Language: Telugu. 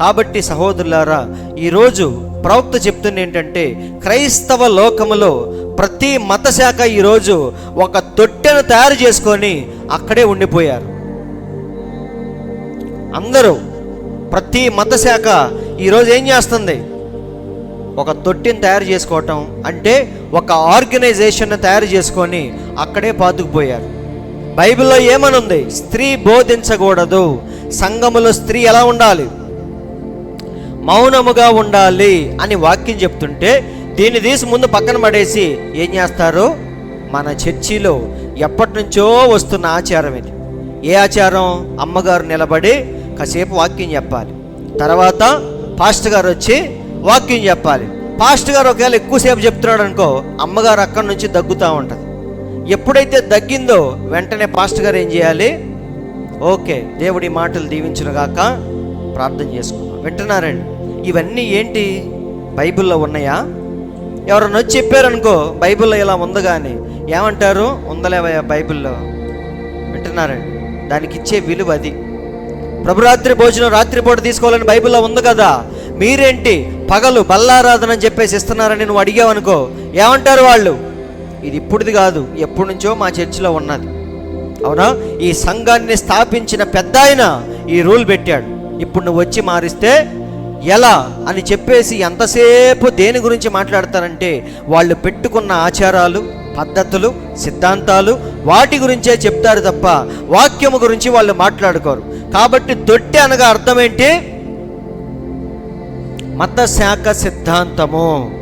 కాబట్టి సహోదరులారా ఈరోజు ప్రవక్త చెప్తుంది ఏంటంటే క్రైస్తవ లోకములో ప్రతి మత శాఖ ఈరోజు ఒక తొట్టెను తయారు చేసుకొని అక్కడే ఉండిపోయారు. అందరూ ప్రతి మత శాఖ ఈరోజు ఏం చేస్తుంది? ఒక తొట్టిని తయారు చేసుకోవటం అంటే ఒక ఆర్గనైజేషన్ తయారు చేసుకొని అక్కడే పాతుకుపోయారు. బైబిల్లో ఏమనుంది? స్త్రీ బోధించకూడదు. సంఘములో స్త్రీ ఎలా ఉండాలి? మౌనముగా ఉండాలి అని వాక్యం చెప్తుంటే దీన్ని తీసి ముందు పక్కన పడేసి ఏం చేస్తారు? మన చర్చిలో ఎప్పటి నుంచో వస్తున్న ఆచారం ఇది. ఏ ఆచారం? అమ్మగారు నిలబడి కాసేపు వాక్యం చెప్పాలి. తర్వాత పాస్టర్ గారు వచ్చి వాక్యం చెప్పాలి. పాస్టర్ గారు ఒకవేళ ఎక్కువసేపు చెప్తున్నాడు అనుకో అమ్మగారు అక్కడి నుంచి దగ్గుతూ ఉంటుంది. ఎప్పుడైతే దగ్గిందో వెంటనే పాస్టర్ గారు ఏం చేయాలి? ఓకే దేవుడి మాటలు దీవించునుగాక ప్రార్థన చేసుకున్నాం. వింటున్నారండి? ఇవన్నీ ఏంటి? బైబిల్లో ఉన్నాయా? ఎవరన్నా వచ్చి చెప్పారనుకో బైబిల్లో ఇలా ఉంది కానీ ఏమంటారు? ఉందలేవయ్యా బైబిల్లో. వింటున్నారండి? దానికి ఇచ్చే విలువ అది. ప్రభురాత్రి భోజనం రాత్రిపూట తీసుకోవాలని బైబిల్లో ఉంది కదా? మీరేంటి? పగలు బల్లారాధన అని చెప్పేసి ఇస్తున్నారని నువ్వు అడిగావనుకో ఏమంటారు వాళ్ళు? ఇది ఇప్పుడుది కాదు ఎప్పటి నుంచో మా చర్చిలో ఉన్నది. అవునా? ఈ సంఘాన్ని స్థాపించిన పెద్ద ఆయన ఈ రూల్ పెట్టాడు. ఇప్పుడు నువ్వు వచ్చి మారిస్తే ఎలా అని చెప్పేసి ఎంతసేపు దేని గురించి మాట్లాడతారంటే వాళ్ళు పెట్టుకున్న ఆచారాలు పద్ధతులు సిద్ధాంతాలు వాటి గురించే చెప్తారు తప్ప వాక్యము గురించి వాళ్ళు మాట్లాడుకోరు. కాబట్టి తొట్టి అనగా అర్థం ఏంటి? మత శాఖ సిద్ధాంతము.